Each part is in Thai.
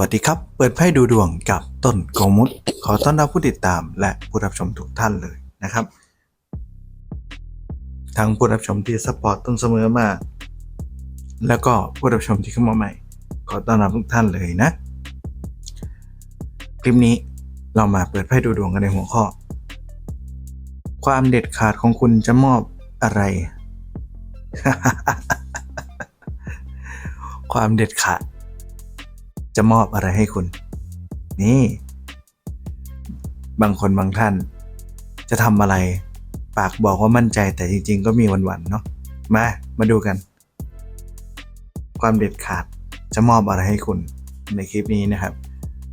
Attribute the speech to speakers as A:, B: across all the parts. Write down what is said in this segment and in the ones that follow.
A: วัสดีครับ เปิดไพ่ดูดวงกับต้นโกมุตขอต้อนรับผู้ติดตามและผู้รับชมทุกท่านเลยนะครับ ทั้งผู้รับชมที่สปอร์ตต้นเสมอมา แล้วก็ผู้รับชมที่เข้ามาใหม่ ขอต้อนรับทุกท่านเลยนะ คลิปนี้เรามาเปิดไพ่ดูดวงกันในหัวข้อ ความเด็ดขาดของคุณจะมอบอะไร ความเด็ดขาด จะมอบอะไรให้คุณ นี่ บางคนบางท่าน จะทำอะไร ปากบอกว่ามั่นใจแต่จริง ๆ ก็มีหวันๆเนาะมา มาดูกัน ความเด็ดขาดจะมอบอะไรให้คุณในคลิปนี้นะครับ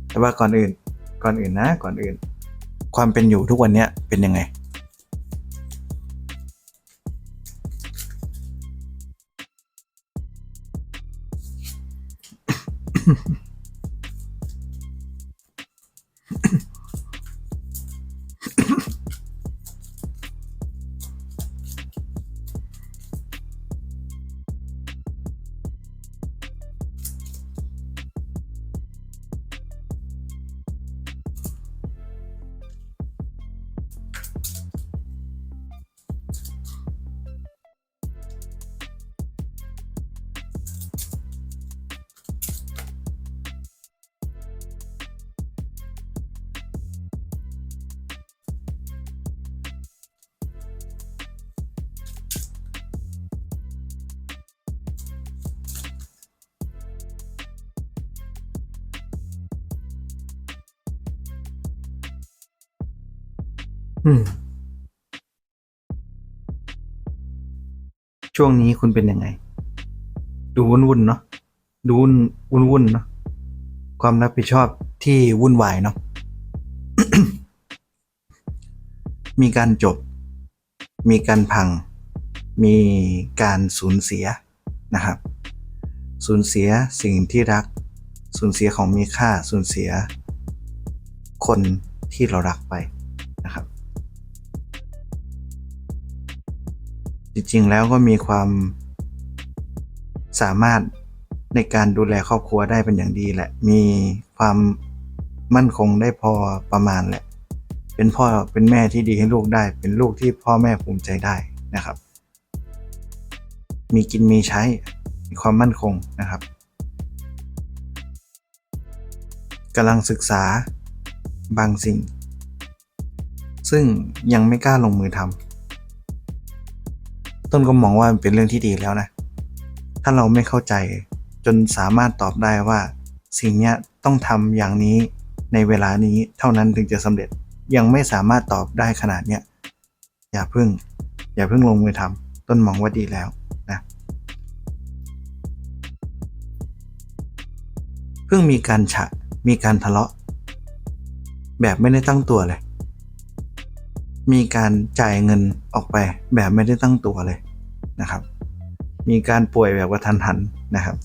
A: แต่ว่าก่อนอื่นก่อนอื่นนะ ก่อนอื่น ความเป็นอยู่ทุกวันเนี้ยเป็นยังไง ช่วงนี้คุณเป็นยังไง ดูวุ่นวุ่นๆเนาะดูวุ่นวุ่นวุ่นเนาะความรับผิดชอบที่วุ่นวายเนาะมีการจบ มีการพัง มีการสูญเสียนะครับ สูญเสียสิ่งที่รัก สูญเสียของมีค่า สูญเสีย คนที่เรารักไป ริงๆ แล้วก็มีความสามารถในการดูแลครอบครัวได้เป็นอย่างดีแหละ มีความมั่นคงได้พอประมาณแหละ เป็นพ่อเป็นแม่ที่ดีให้ลูกได้ เป็นลูกที่พ่อแม่ภูมิใจได้นะครับ มีกินมีใช้ มีความมั่นคงนะครับกำลังศึกษาบางสิ่ง ซึ่งยังไม่กล้าลงมือทำ ต้นก็มองว่ามันเป็นเรื่องที่ดีแล้วนะ ถ้าเราไม่เข้าใจจนสามารถตอบได้ว่า สิ่งนี้ต้องทำอย่างนี้ในเวลานี้เท่านั้นถึงจะสำเร็จยังไม่สามารถตอบได้ขนาดเนี้ยอย่าเพิ่ง อย่าเพิ่งลงมือทำต้นมองว่าดีแล้วนะเพิ่งมีการฉะมีการทะเลาะ แบบไม่ได้ตั้งตัวเลย มีการจ่ายเงินออกไปแบบไม่ได้ตั้งตัวเลยนะครับ มีการป่วยแบบกระทันหันนะครับ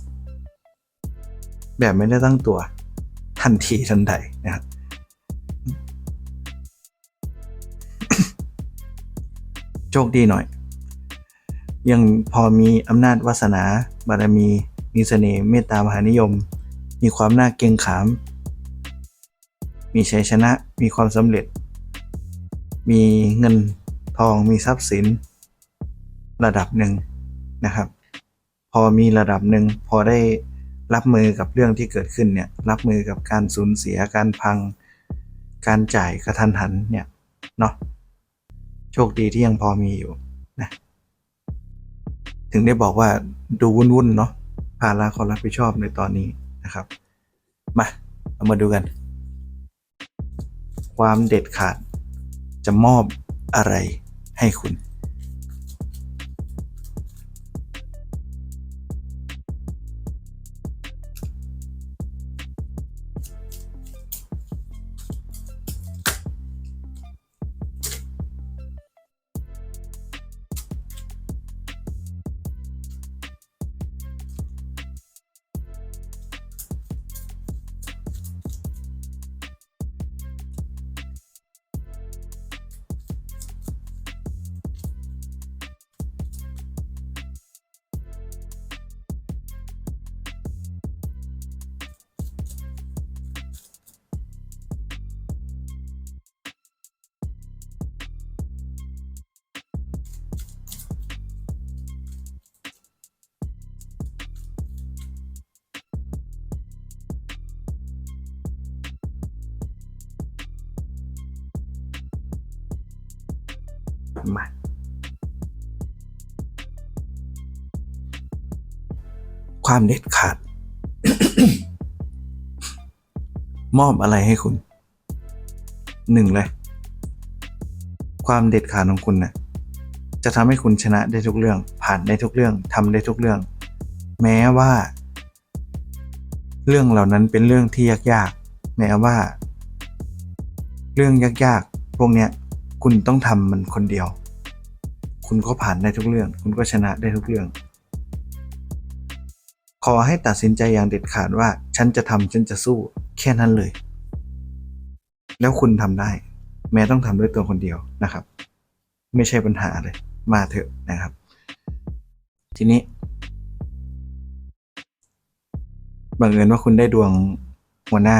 A: แบบไม่ได้ตั้งตัวทันทีทันใดนะครับโชคดีหน่อย ยังพอมีอำนาจวาสนา บารมี มีเสน่ห์เมตตามหานิยม มีความน่าเกรงขาม มีชัยชนะ มีความสำเร็จ มีเงินทองมีทรัพย์สิน ระดับหนึ่งนะครับ พอมีระดับหนึ่งพอได้รับมือกับเรื่องที่เกิดขึ้นเนี่ยรับมือกับการสูญเสียการพัง การจ่ายกระทันหันเนี่ยเนาะโชคดีที่ยังพอมีอยู่นะถึงได้บอกว่าดูวุ่นๆเนาะภาระความรับผิดชอบในตอนนี้นะครับ มา เรามาดูกัน ความเด็ดขาด จะมอบอะไรให้คุณ มา ความเด็ดขาด มอบอะไรให้คุณหนึ่งเลย ความเด็ดขาดของคุณนะ่ะจะทำให้คุณชนะได้ทุกเรื่อง ผ่านได้ทุกเรื่องทำได้ทุกเรื่อง แม้ว่า เรื่องเหล่านั้นเป็นเรื่องที่ยากๆ แม้ว่า เรื่องยากๆ พวกเนี้ย คุณต้องทำมันคนเดียว คุณก็ผ่านได้ทุกเรื่อง คุณก็ชนะได้ทุกเรื่อง ขอให้ตัดสินใจอย่างเด็ดขาดว่า ฉันจะทำฉันจะสู้แค่นั้นเลย แล้วคุณทำได้ แม้ต้องทำด้วยตัวคนเดียวนะครับ ไม่ใช่ปัญหาเลย มาเถอะนะครับ ทีนี้บังเอิญว่าคุณได้ดวงหัวหน้า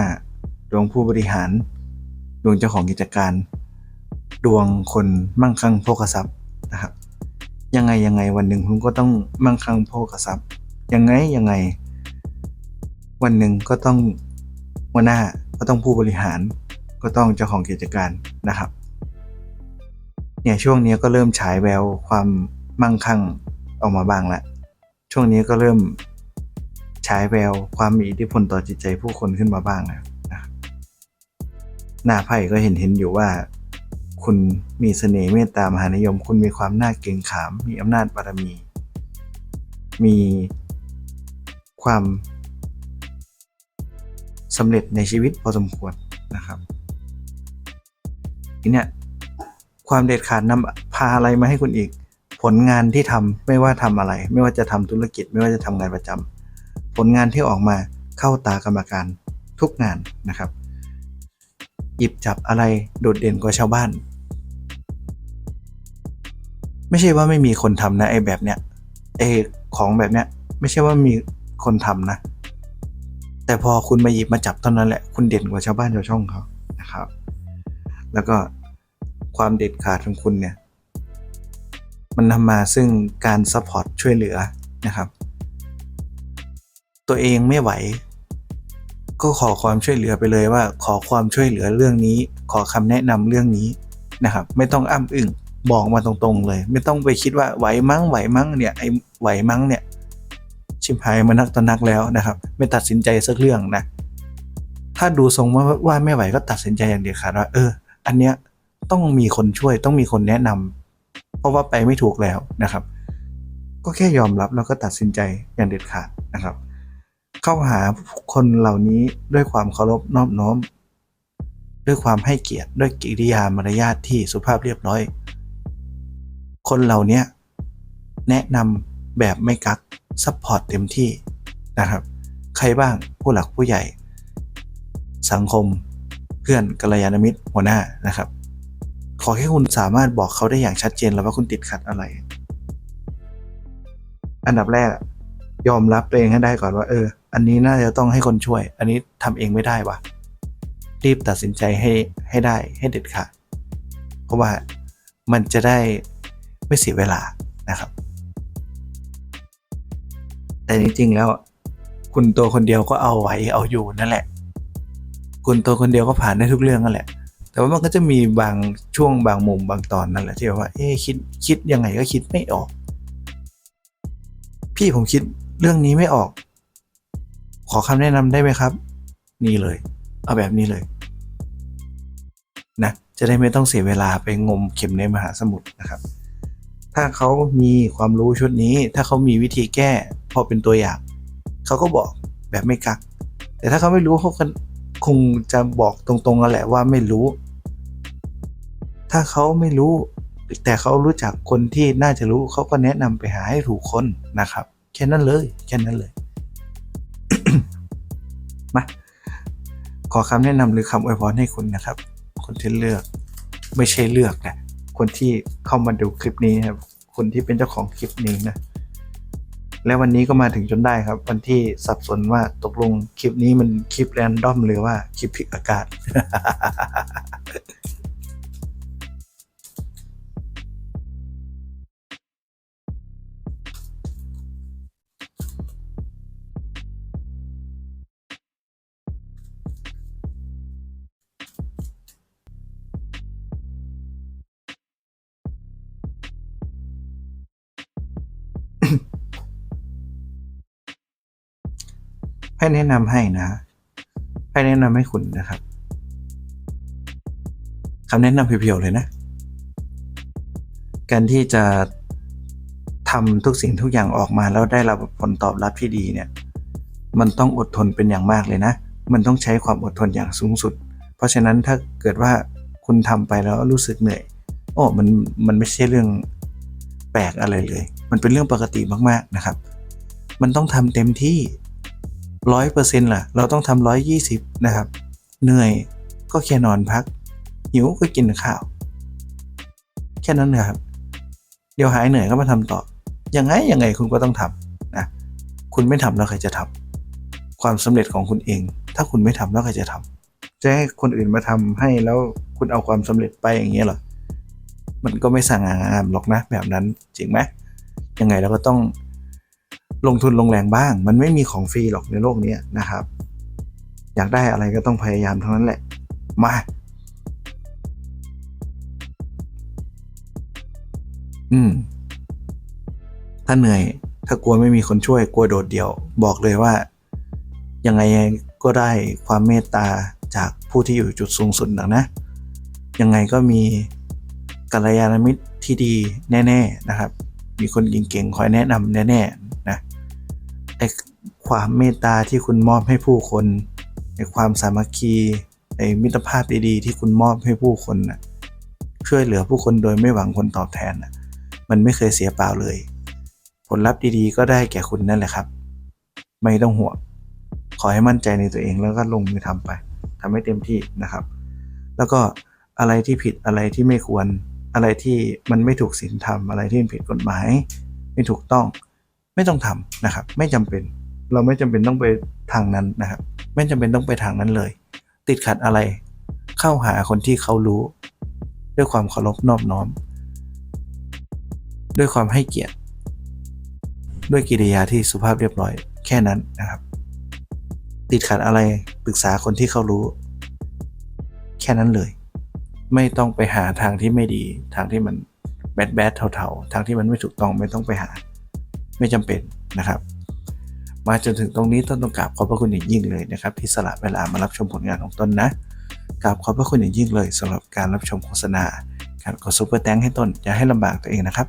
A: ดวงผู้บริหาร ดวงเจ้าของกิจการ ดวงคนมั่งคั่งโภคทรัพย์นะครับ ยังไงยังไงวันหนึ่งคุณก็ต้องมั่งคั่งโภคทรัพย์ยังไงยังไง วันหนึ่งก็ต้องหัวหน้าก็ต้องผู้บริหารก็ต้องเจ้าของกิจการนะครับเนี่ยช่วงนี้ก็เริ่มฉายแววความมั่งคั่งออกมาบ้างล้วช่วงนี้ก็เริ่มฉายแววความมีอิทธิพลต่อจิตใจผู้คนขึ้นมาบ้างแล้วนะครับหน้าไพ่ก็เห็นเห็นอยู่ว่า คุณมีเสน่ห์เมตตามหานิยม คุณมีความน่าเกรงขาม มีอำนาจบารมี มีความสำเร็จในชีวิตพอสมควรนะครับทีเนี้ยความเด็ดขาดนำพาอะไรมาให้คุณอีก ผลงานที่ทำไม่ว่าทำอะไร ไม่ว่าจะทำธุรกิจ ไม่ว่าจะทำงานประจำผลงานที่ออกมาเข้าตากรรมการทุกงานนะครับ หยิบจับอะไรโดดเด่นกว่าชาวบ้าน ไม่ใช่ว่าไม่มีคนทำนะไอ้แบบเนี้ยไอ้ของแบบเนี้ย ไม่ใช่ว่ามีคนทำนะ แต่พอคุณมาหยิบมาจับเท่านั้นแหละคุณเด่นกว่าชาวบ้านชาวช่องเขานะครับ แล้วก็ความเด็ดขาดของคุณเนี่ย มันนำมาซึ่งการซัพพอร์ตช่วยเหลือนะครับ ตัวเองไม่ไหว ก็ขอความช่วยเหลือไปเลยว่า ขอความช่วยเหลือเรื่องนี้ ขอคำแนะนำเรื่องนี้นะครับ ไม่ต้องอ้ำอึ้ง บอกมาตรงๆเลย ไม่ต้องไปคิดว่าไหวมั้งไหวมั้งเนี่ยไอ้ไหวมั้งเนี่ยชิมหายมานักต่อนักแล้วนะครับ ไม่ตัดสินใจสักเรื่องนะถ้าดูทรงว่าว่าไม่ไหวก็ตัดสินใจอย่างเดียวขาดว่าเออ อันเนี้ยต้องมีคนช่วยต้องมีคนแนะนำเพราะว่าไปไม่ถูกแล้วนะครับ ก็แค่ยอมรับแล้วก็ตัดสินใจอย่างเด็ดขาดนะครับ เข้าหาคนเหล่านี้ด้วยความเคารพนอบน้อม ด้วยความให้เกียรติด้วยกิริยามารยาทที่สุภาพเรียบร้อย คนเหล่านี้แนะนำแบบไม่กักซัพพอร์ตเต็มที่นะครับ ใครบ้างผู้หลักผู้ใหญ่ สังคมเพื่อนกัลยาณมิตรหัวหน้านะครับ ขอแค่คุณสามารถบอกเขาได้อย่างชัดเจนแล้วว่าคุณติดขัดอะไร อันดับแรก ยอมรับตัวเองให้ได้ก่อนว่า เออ อันนี้น่าจะต้องให้คนช่วย อันนี้ทำเองไม่ได้วะรีบตัดสินใจให้ให้ได้ให้เด็ดขาดเพราะว่ามันจะได้ ไม่เสียเวลานะครับ แต่จริงๆแล้ว คุณตัวคนเดียวก็เอาไหวเอาอยู่นั่นแหละ คุณตัวคนเดียวก็ผ่านได้ทุกเรื่องนั่นแหละ แต่ว่ามันก็จะมีบางช่วงบางมุมบางตอนนั่นแหละที่แบบว่า เอ๊คิดคิดยังไงก็คิดไม่ออก พี่ผมคิดเรื่องนี้ไม่ออก ขอคำแนะนำได้ไหมครับ นี่เลย เอาแบบนี้เลยนะจะได้ไม่ต้องเสียเวลาไปงมเข็มในมหาสมุทรนะครับ ถ้าเขามีความรู้ชุดนี้ ถ้าเขามีวิธีแก้พอเป็นตัวอย่าง เขาก็บอกแบบไม่กัก แต่ถ้าเขาไม่รู้เขาคงจะบอกตรงๆกันแหละว่าไม่รู้ ถ้าเขาไม่รู้ แต่เขารู้จักคนที่น่าจะรู้เขาก็แนะนำไปหาให้ถูกคนนะครับ แค่นั้นเลย แค่นั้นเลย มา ขอคำแนะนำหรือคำอวยพรให้คุณนะครับ คนที่เลือก ไม่ใช่เลือกนะ คนที่เข้ามาดูคลิปนี้ครับ คนที่เป็นเจ้าของคลิปนี้นะ และวันนี้ก็มาถึงจนได้ครับ วันที่สับสนว่าตกลงคลิปนี้มันคลิปแรนดอมหรือว่าคลิปผิดอากาศ ไพ่แนะนำให้นะไพ่แนะนำให้คุณนะครับคำแนะนำเพียวๆเลยนะ การที่จะทำทุกสิ่งทุกอย่างออกมาแล้วได้รับผลตอบรับที่ดีเนี่ย มันต้องอดทนเป็นอย่างมากเลยนะ มันต้องใช้ความอดทนอย่างสูงสุด เพราะฉะนั้นถ้าเกิดว่าคุณทำไปแล้วรู้สึกเหนื่อย โอ้ มัน มันไม่ใช่เรื่องแปลกอะไรเลย มันเป็นเรื่องปกติมากๆนะครับ มันต้องทำเต็มที่ ร้อยเปอร์เซ็นต์ล่ะ เราต้องทำร้อยยี่สิบนะครับ เหนื่อยก็แค่นอนพัก หิวก็กินข้าว แค่นั้นนะครับ เดี๋ยวหายเหนื่อยก็มาทำต่อ ยังไงยังไงคุณก็ต้องทำนะ คุณไม่ทำแล้วใครจะทำความสำเร็จของคุณเอง ถ้าคุณไม่ทำแล้วใครจะทำจะให้คนอื่นมาทำให้แล้วคุณเอาความสำเร็จไปอย่างเงี้ยเหรอ มันก็ไม่สั่งงามหรอกนะแบบนั้นจริงไหมยังไงเราก็ต้อง ลงทุนลงแรงบ้าง มันไม่มีของฟรีหรอกในโลกนี้นะครับ อยากได้อะไรก็ต้องพยายามทั้งนั้นแหละ มาอืม ถ้าเหนื่อย ถ้ากลัวไม่มีคนช่วย กลัวโดดเดี่ยว บอกเลยว่า ยังไงก็ได้ความเมตตาจากผู้ที่อยู่จุดสูงสุดนะนะ ยังไงก็มีกัลยาณมิตรที่ดีแน่ ๆนะครับ มีคนเก่งๆคอยแนะนำแน่ๆน ไอความเมตตาที่คุณมอบให้ผู้คนไอความสามัคคีไอมิตรภาพดีๆ ที่คุณมอบให้ผู้คนนะช่วยเหลือผู้คนโดยไม่หวังผลตอบแทนนะมันไม่เคยเสียเปล่าเลย ผลลัพธ์ดีๆ ก็ได้แก่คุณนั่นแหละครับ ไม่ต้องห่วงขอให้มั่นใจในตัวเองแล้วก็ลงมือทำไปทำให้เต็มที่นะครับ แล้วก็อะไรที่ผิดอะไรที่ไม่ควรอะไรที่มันไม่ถูกศีลธรรมอะไรที่ผิดกฎหมาย ไม่ถูกต้อง ไม่ต้องทำนะครับ ไม่จำเป็นเราไม่จำเป็นต้องไปทางนั้นนะครับ ไม่จำเป็นต้องไปทางนั้นเลย ติดขัดอะไร เข้าหาคนที่เขารู้ ด้วยความเคารพนอบน้อม ด้วยความให้เกียรติ ด้วยกิริยาที่สุภาพเรียบร้อยแค่นั้นนะครับ ติดขัดอะไรปรึกษาคนที่เขารู้ แค่นั้นเลย ไม่ต้องไปหาทางที่ไม่ดี ทางที่มันแบดแบดเทาๆทางที่มันไม่ถูกต้องไม่ต้องไปหา ไม่จำเป็นนะครับ มาจนถึงตรงนี้ต้นต้องกราบขอบพระคุณอย่างยิ่งเลยนะครับ ที่สละเวลามารับชมผลงานของต้นนะกราบขอบพระคุณอย่างยิ่งเลยสำหรับการรับชมโฆษณา การกดซุปเปอร์แตงให้ต้นอย่าให้ลำบากตัวเองนะครับ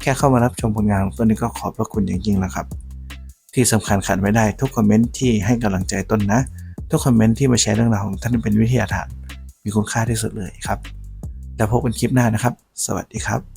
A: แค่เข้ามารับชมผลงานของต้นนี้ก็ขอบพระคุณอย่างยิ่งแล้วครับ ที่สำคัญขาดไม่ได้ทุกคอมเมนต์ที่ให้กำลังใจต้นนะ ทุกคอมเมนต์ที่มาแชร์เรื่องราวของท่านเป็นวิทยาทานมีคุณค่าที่สุดเลยครับ แล้วพบกันคลิปหน้านะครับ สวัสดีครับ